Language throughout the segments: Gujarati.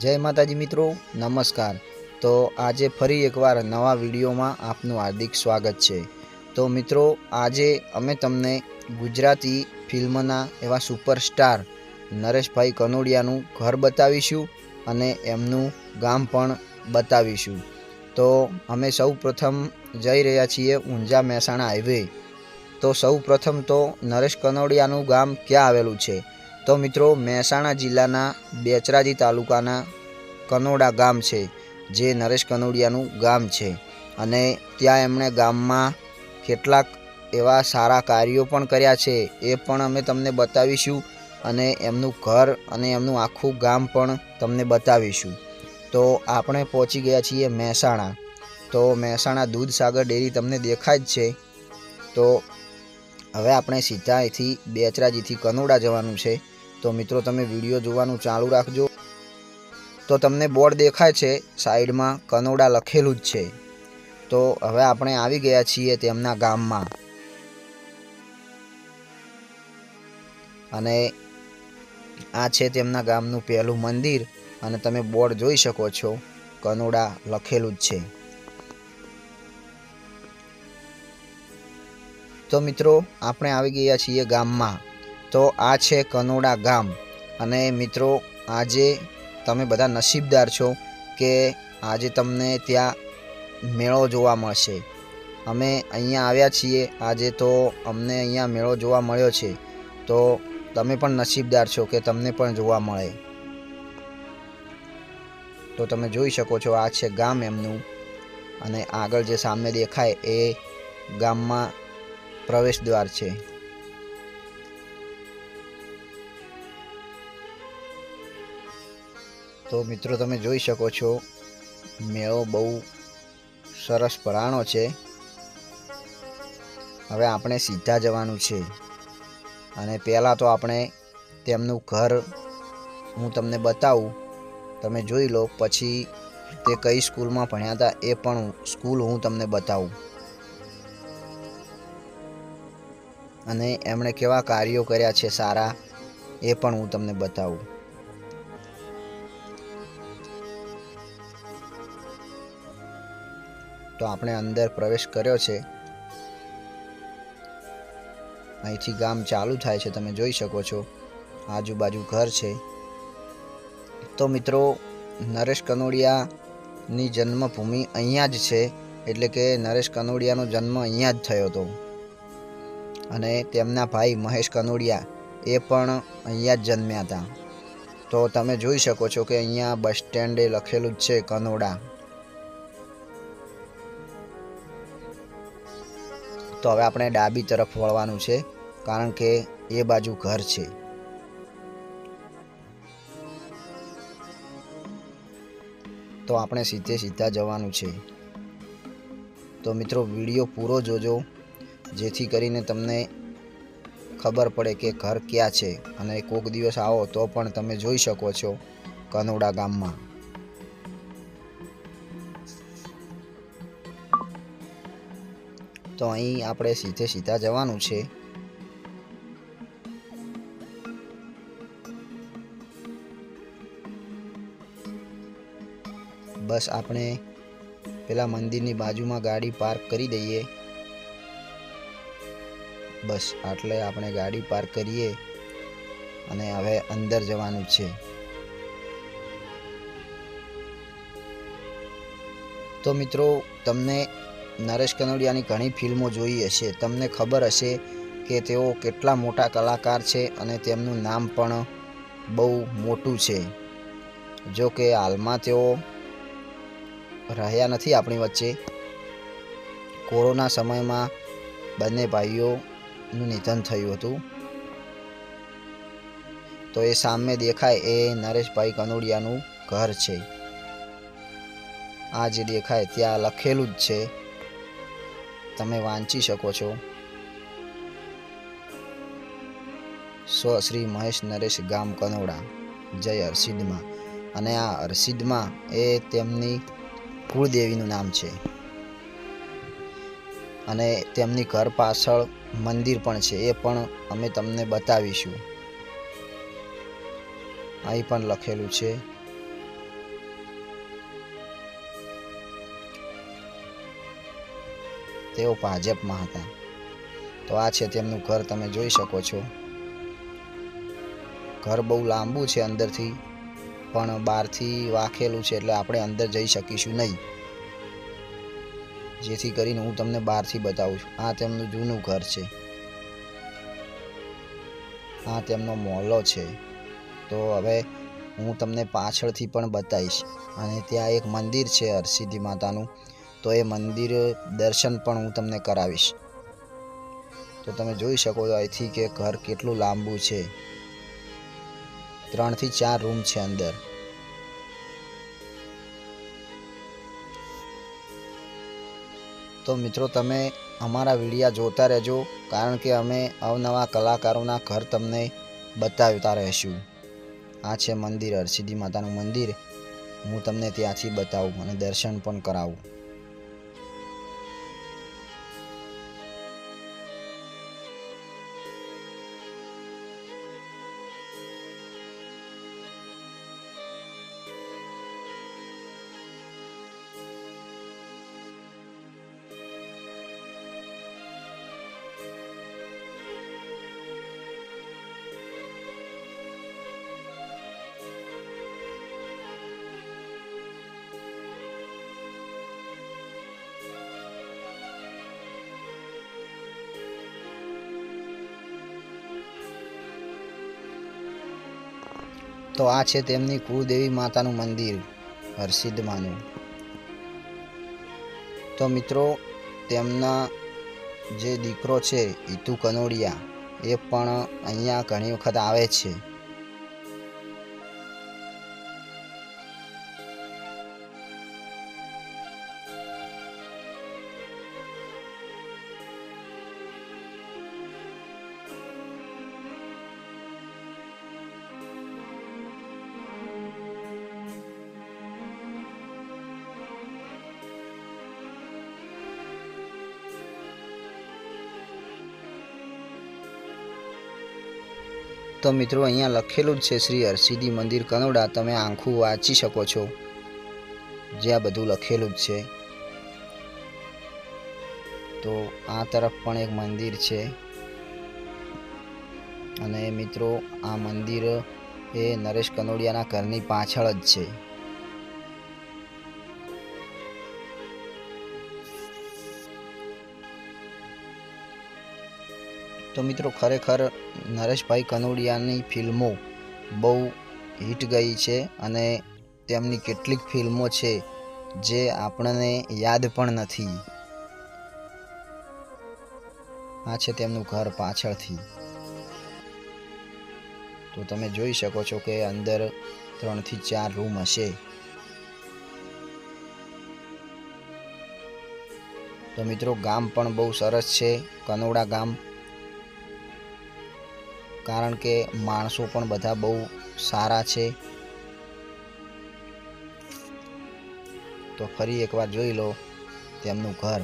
જય માતાજી મિત્રો, નમસ્કાર. તો આજે ફરી એકવાર નવા વિડીયોમાં આપનું હાર્દિક સ્વાગત છે. તો મિત્રો, આજે અમે તમને ગુજરાતી ફિલ્મના એવા સુપરસ્ટાર નરેશભાઈ કનોડિયાનું ઘર બતાવીશું અને એમનું ગામ પણ બતાવીશું. તો અમે સૌ પ્રથમ જઈ રહ્યા છીએ ઊંઝા મહેસાણા હાઈવે. તો સૌ પ્રથમ તો નરેશ કનોડિયાનું ગામ ક્યાં આવેલું છે? તો મિત્રો, મહેસાણા જિલ્લાના બેચરાજી તાલુકાના કનોડા ગામ છે, જે નરેશ કનોડિયાનું ગામ છે. અને ત્યાં એમણે ગામમાં કેટલાક એવા સારા કાર્યો પણ કર્યા છે, એ પણ અમે તમને બતાવીશું અને એમનું ઘર અને એમનું આખું ગામ પણ તમને બતાવીશું. તો આપણે પહોંચી ગયા છીએ મહેસાણા. તો મહેસાણા દૂધસાગર ડેરી તમને દેખાય જ છે. તો હવે આપણે સીધા અહીંથી બેચરાજીથી કનોડા જવાનું છે. તો મિત્રો તમે વીડિયો જોવાનું ચાલુ રાખજો. તો તમને બોર્ડ દેખાય છે, સાઈડમાં કનોડા લખેલું જ છે. તો હવે આપણે આવી ગયા છીએ તેમના ગામમાં. અને આ છે તેમના ગામનું પહેલું મંદિર અને તમે બોર્ડ જોઈ શકો છો, કનોડા લખેલું જ છે. તો મિત્રો, આપણે આવી ગયા છીએ ગામમાં. તો આ છે કનોડા ગામ. અને મિત્રો, આજે તમે બધા નસીબદાર છો કે આજે તમને ત્યાં મેળો જોવા મળશે. અમે અહીંયા આવ્યા છીએ, આજે તો અમને અહીંયા મેળો જોવા મળ્યો છે. તો તમે પણ નસીબદાર છો કે તમને પણ જોવા મળે. તો તમે જોઈ શકો છો, આ છે ગામ એમનું. અને આગળ જે સામે દેખાય એ ગામમાં પ્રવેશ દ્વાર છે. તો મિત્રો તમે જોઈ શકો છો, મેળો બહુ સરસ પરાણો છે. હવે આપણે સીધા જવાનું છે. અને પહેલાં તો આપણે તેમનું ઘર હું તમને બતાવું. તમે જોઈ લો, પછી તે કઈ સ્કૂલમાં ભણ્યા હતા એ પણ સ્કૂલ હું તમને બતાવું. અને એમણે કેવા કાર્યો કર્યા છે સારા એ પણ હું તમને બતાવું. તો આપણે અંદર પ્રવેશ કર્યો છે. અહીંથી ગામ ચાલુ થાય છે, તમે જોઈ શકો છો. આજુબાજુ ઘર છે. તો મિત્રો, નરેશ કનોડિયાની જન્મભૂમિ અહીંયા જ છે, એટલે કે નરેશ કનોડિયાનો જન્મ અહીંયા જ થયો હતો. અને તેમના ભાઈ મહેશ કનોડિયા એ પણ અહીંયા જ જન્મ્યા હતા. તો તમે જોઈ શકો છો કે અહીંયા બસ સ્ટેન્ડે લખેલું જ છે, કનોડા. તો હવે આપણે ડાબી તરફ વળવાનું છે, કારણ કે એ બાજુ ઘર છે. તો આપણે સીધે સીધા જવાનું છે. તો મિત્રો, વીડિયો પૂરો જોજો, જેથી કરીને તમને ખબર પડે કે ઘર ક્યાં છે, અને કોઈક દિવસ આવો તો પણ તમે જોઈ શકો છો કનોડા ગામમાં. તો અહીં આપણે સીધે સીધા જવાનું છે. બસ આપણે પેલા મંદિરની બાજુમાં ગાડી પાર્ક કરી દઈએ. બસ આટલે આપણે ગાડી પાર્ક કરીએ અને હવે અંદર જવાનું છે. તો મિત્રો, તમને નરેશ કનોડિયાની ઘણી ફિલ્મો જોઈ હશે તમને ખબર હશે કે તેઓ કેટલા મોટા કલાકાર છે અને તેમનું નામ પણ બહુ મોટું છે. જો કે હાલમાં તેઓ રહ્યા નથી આપણી વચ્ચે. કોરોના સમયમાં બંને ભાઈઓનું નિધન થયું હતું. તો એ સામે દેખાય એ નરેશભાઈ કનોડિયાનું ઘર છે. આ જે દેખાય ત્યાં લખેલું જ છે. તમે વાંચી શકો છો. સ્વ શ્રી મહેશ નરેશ ગામ કનોડા. જય હરસિદ્ધમાં. અને આ હરસિદ્ધમાં એ તેમની કુળદેવીનું નામ છે. અને તેમની ઘર પાછળ મંદિર પણ છે, એ પણ અમે તમને બતાવીશું. અહીં પણ લખેલું છે તેઓ ભાજપમાં હતા. તો આ છે તેમનું ઘર તમે જોઈ શકો છો. ઘર બહુ લાંબુ છે અંદરથી, પણ બહારથી વાખેલું છે એટલે આપણે અંદર જઈ શકીશું નહીં. જેથી કરીને હું તમને બહારથી બતાવું છું. આ તેમનું જૂનું ઘર છે. આ તેમનો મોહલ્લો છે. તો હવે હું તમને પાછળથી પણ બતાવીશ. અને ત્યાં એક મંદિર છે હરસિદ્ધિ માતાનું. તો એ મંદિર દર્શન પણ હું તમને કરાવીશ. તો તમે જોઈ શકો છો અહીંથી કે ઘર કેટલું લાંબુ છે. ત્રણથી ચાર રૂમ છે અંદર. તો મિત્રો તમે અમારા વિડીયા જોતા રહેજો, કારણ કે અમે અવનવા કલાકારોના ઘર તમને બતાવતા રહીશું. આ છે મંદિર, હરસિદ્ધિ માતાનું મંદિર. હું તમને ત્યાંથી બતાવું અને દર્શન પણ કરાવું. તો આ છે તેમની કુળદેવી માતાનું મંદિર, હરસિદ્ધમાનું. તો મિત્રો, તેમના જે દીકરો છે હિતુ કનોડિયા, એ પણ અહીંયા ઘણી વખત આવે છે. તો મિત્રો, અહીંયા લખેલું જ છે, શ્રી હરસિદ્ધિ મંદિર કનોડા તમે આંખું વાંચી શકો છો. જે આ બધું લખેલું જ છે. તો આ તરફ પણ એક મંદિર છે. અને મિત્રો, આ મંદિર એ નરેશ કનોડિયાના ઘરની પાછળ જ છે. તો મિત્રો ખરેખર નરેશભાઈ કનોડિયાની ફિલ્મો બહુ હિટ ગઈ છે અને તેમની કેટલીક ફિલ્મો છે જે આપણને યાદ પણ નથી. આ છે તેમનું ઘર પાછળથી. તો તમે જોઈ શકો છો કે અંદર ત્રણથી ચાર રૂમ હશે. તો મિત્રો ગામ પણ બહુ સરસ છે. કનોડા ગામ કારણ કે માણસો પણ બધા બહુ સારા છે. તો ફરી એકવાર જોઈ લો તેમનું ઘર.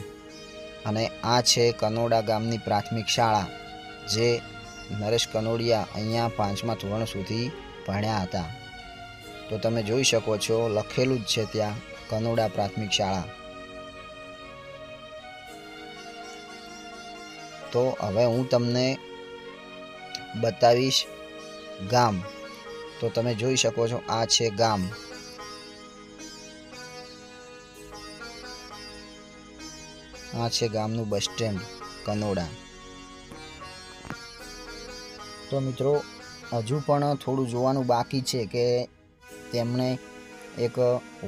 અને આ છે કનોડા ગામની પ્રાથમિક શાળા, જે નરેશ કનોડિયા અહીંયા પાંચમા ધોરણ સુધી ભણ્યા હતા. તો તમે જોઈ શકો છો, લખેલું જ છે ત્યાં, કનોડા પ્રાથમિક શાળા. તો હવે હું તમને બતાવીશ ગામ. તો તમે જોઈ શકો છો, આ છે ગામ. આ છે ગામનું બસ સ્ટેન્ડ, કનોડા. તો મિત્રો, હજુ પણ થોડું જોવાનું બાકી છે કે તેમણે એક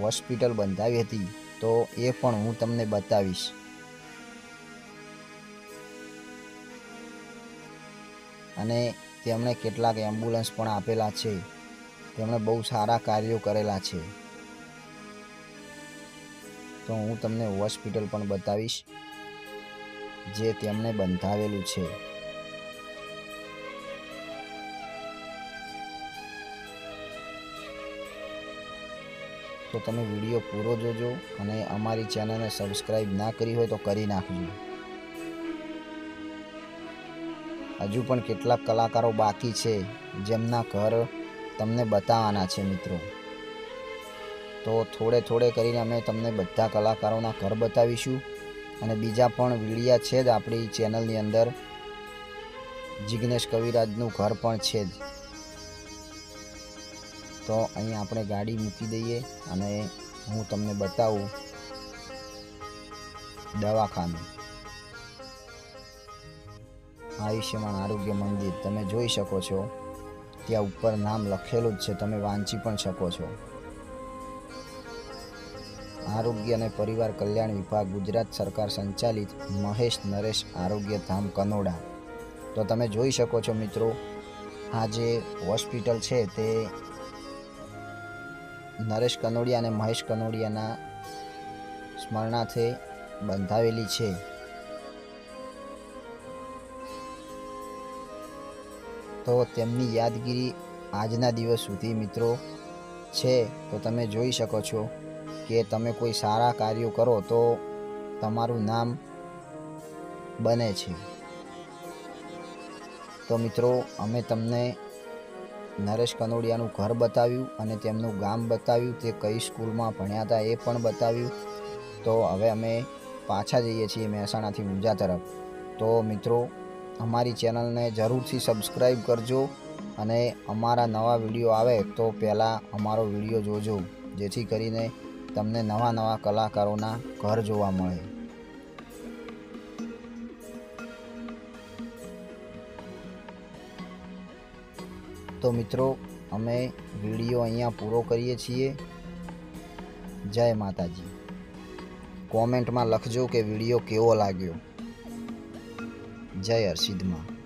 હોસ્પિટલ બંધાવી હતી. તો એ પણ હું તમને બતાવીશ. અને તેમણે કેટલાક એમ્બ્યુલન્સ પણ આપેલા છે. તેમણે બહુ સારા કાર્યો કરેલા છે. તો હું તમને હોસ્પિટલ પણ બતાવીશ, જે તેમણે બંધાવેલું છે. તો તમે વીડિયો પૂરો જોજો અને અમારી ચેનલને સબસ્ક્રાઈબ ના કરી હોય તો કરી નાખજો. હજુ પણ કેટલાક કલાકારો બાકી છે, જેમના ઘર તમને બતાવવાના છે મિત્રો. તો થોડે થોડે કરીને અમે તમને બધા કલાકારોના ઘર બતાવીશું. અને બીજા પણ વિડિયા છે જ આપણી ચેનલની અંદર. જિગ્નેશ કવિરાજનું ઘર પણ છે જ. તો અહીં આપણે ગાડી મૂકી દઈએ અને હું તમને બતાવું દવાખાનું. આયુષ્યમાન આરોગ્ય મંદિર તમે જોઈ શકો છો. ત્યાં ઉપર નામ લખેલું જ છે, તમે વાંચી પણ શકો છો. આરોગ્ય અને પરિવાર કલ્યાણ વિભાગ, ગુજરાત સરકાર સંચાલિત મહેશ નરેશ આરોગ્ય ધામ, કનોડા. તો તમે જોઈ શકો છો મિત્રો, આ જે હોસ્પિટલ છે તે નરેશ કનોડિયા અને મહેશ કનોડિયાના સ્મરણાર્થે બંધાવેલી છે. તો તેમની યાદગીરી આજના દિવસ સુધી મિત્રો છે. તો તમે જોઈ શકો છો કે તમે કોઈ સારા કાર્યો કરો તો તમારું નામ બને છે. તો મિત્રો, અમે તમને નરેશ કનોડિયાનું ઘર બતાવ્યું અને તેમનું ગામ બતાવ્યું, તે કઈ સ્કૂલમાં ભણ્યા હતા એ પણ બતાવ્યું. તો હવે અમે પાછા જઈએ છીએ મહેસાણાથી ઊંઝા તરફ. તો મિત્રો અમારી ચેનલને જરૂરથી સબસ્ક્રાઈબ કરજો અને અમારા નવા વીડિયો આવે તો પહેલાં અમારો વીડિયો જોજો, જેથી કરીને તમને નવા નવા કલાકારોના ઘર જોવા મળે. તો મિત્રો, અમે વીડિયો અહીંયા પૂરો કરીએ છીએ. જય માતાજી. કોમેન્ટમાં લખજો કે વીડિયો કેવો લાગ્યો. જય હરસિદ્ધમાં.